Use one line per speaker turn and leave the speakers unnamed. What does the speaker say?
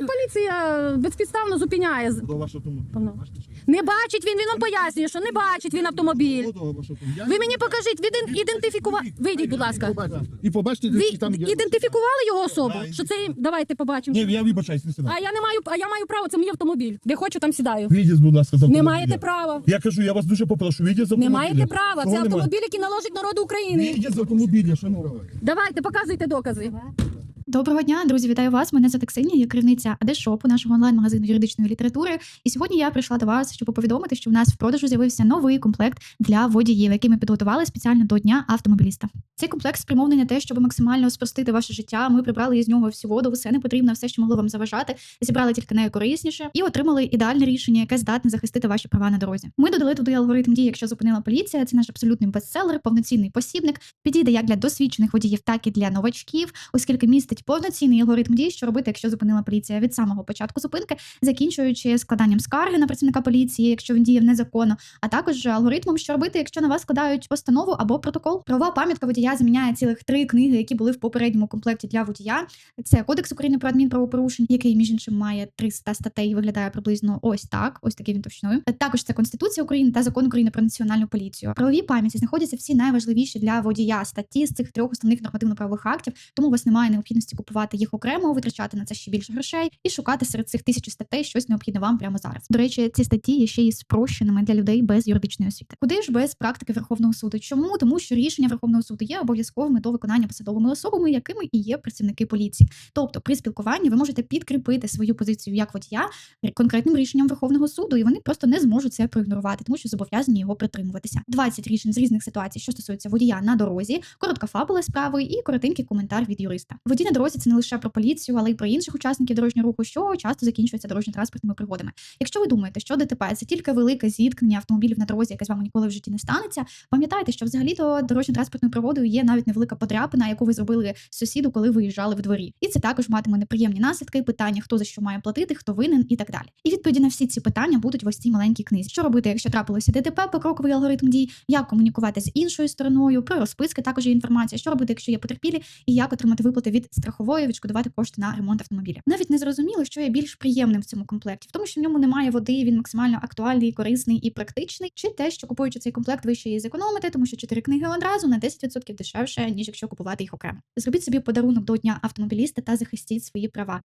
поліція безпідставно зупиняє.
До. Бачите, що?
Не бачить він, він вам пояснює, що не бачить він автомобіль.
До.
Ви мені покажіть, ви ідентифікували. Вийдіть, будь ласка.
І побачите,
Ви
там є.
ідентифікували його особу?
Да,
Що це давайте побачимо.
Ні, я вибачаюсь, не сюди.
А я не маю, а я маю право, це мій автомобіль. Де хочу, там сідаю.
Вийдіть, будь ласка, з
Не
автомобіля.
маєте права.
Я кажу, я вас дуже попрошу, вийдіть з
Не
автомобіля.
маєте права.
Чого
Це
немає?
автомобіль, який належить народу України.
Вийдіть з автомобіля, шановні.
Давайте, показуйте докази.
Доброго дня, друзі, вітаю вас. Мене за Ксенія, я керівниця Адешопу, нашого онлайн-магазину юридичної літератури. І сьогодні я прийшла до вас, щоб повідомити, що в нас в продажу з'явився новий комплект для водіїв, який ми підготували спеціально до дня автомобіліста. Цей комплект спрямований на те, щоб максимально спростити ваше життя. Ми прибрали із нього всю воду, все не потрібно, все, що могло вам заважати, зібрали тільки найкорисніше і отримали ідеальне рішення, яке здатне захистити ваші права на дорозі. Ми додали туди алгоритм дії, якщо зупинила поліція. Це наш абсолютний бестселер, повноцінний посібник. Підійде як для досвідчених водіїв, так і для новачків, оскільки містить повноцінний алгоритм дій, що робити, якщо зупинила поліція від самого початку зупинки, закінчуючи складанням скарги на працівника поліції, якщо він діяв незаконно, а також алгоритмом, що робити, якщо на вас складають постанову або протокол. Правова пам'ятка водія заміняє цілих три книги, які були в попередньому комплекті для водія. Це Кодекс України про адмінправопорушень, який між іншим має 300 статей, виглядає приблизно ось так. Ось такий він товщиною. Також це Конституція України та Закон України про національну поліцію. В правовій пам'яті знаходяться всі найважливіші для водія статті з цих трьох основних нормативно-правових актів, тому у вас немає необхідності купувати їх окремо, витрачати на це ще більше грошей і шукати серед цих тисячі статей щось необхідне вам прямо зараз. До речі, ці статті є ще й спрощеними для людей без юридичної освіти. Куди ж без практики Верховного суду? Чому? Тому що рішення Верховного суду є обов'язковими до виконання посадовими особами, якими і є працівники поліції. Тобто, при спілкуванні ви можете підкріпити свою позицію як водія конкретним рішенням Верховного суду, і вони просто не зможуть це проігнорувати, тому що зобов'язані його притримуватися. 20 рішень з різних ситуацій, що стосуються водія на дорозі, коротка фабула справи і коротенький коментар від юриста. Водій на дорозі це не лише про поліцію, але й про інших учасників дорожнього руху, що часто закінчується дорожньо-транспортними пригодами. Якщо ви думаєте, що ДТП це тільки велике зіткнення автомобілів на дорозі, яке з вами ніколи в житті не станеться, пам'ятайте, що взагалі то дорожньо-транспортною пригодою є навіть невелика подряпина, яку ви зробили сусіду, коли виїжджали в дворі. І це також матиме неприємні наслідки, питання, хто за що має платити, хто винен і так далі. І відповіді на всі ці питання будуть в ось цій маленькій книзі. Що робити, якщо трапилося ДТП, покроковий алгоритм дій, як комунікувати з іншою стороною, про розписки також є інформація, що робити, якщо є потерпілі, і як отримати виплати від страхової, відшкодувати кошти на ремонт автомобіля. Навіть не зрозуміло, що є більш приємним в цьому комплекті, в тому, що в ньому немає води, він максимально актуальний, корисний і практичний, чи те, що купуючи цей комплект, ви ще її зекономите, тому що чотири книги одразу на 10% дешевше, ніж якщо купувати їх окремо. Зробіть собі подарунок до дня автомобіліста та захистіть свої права.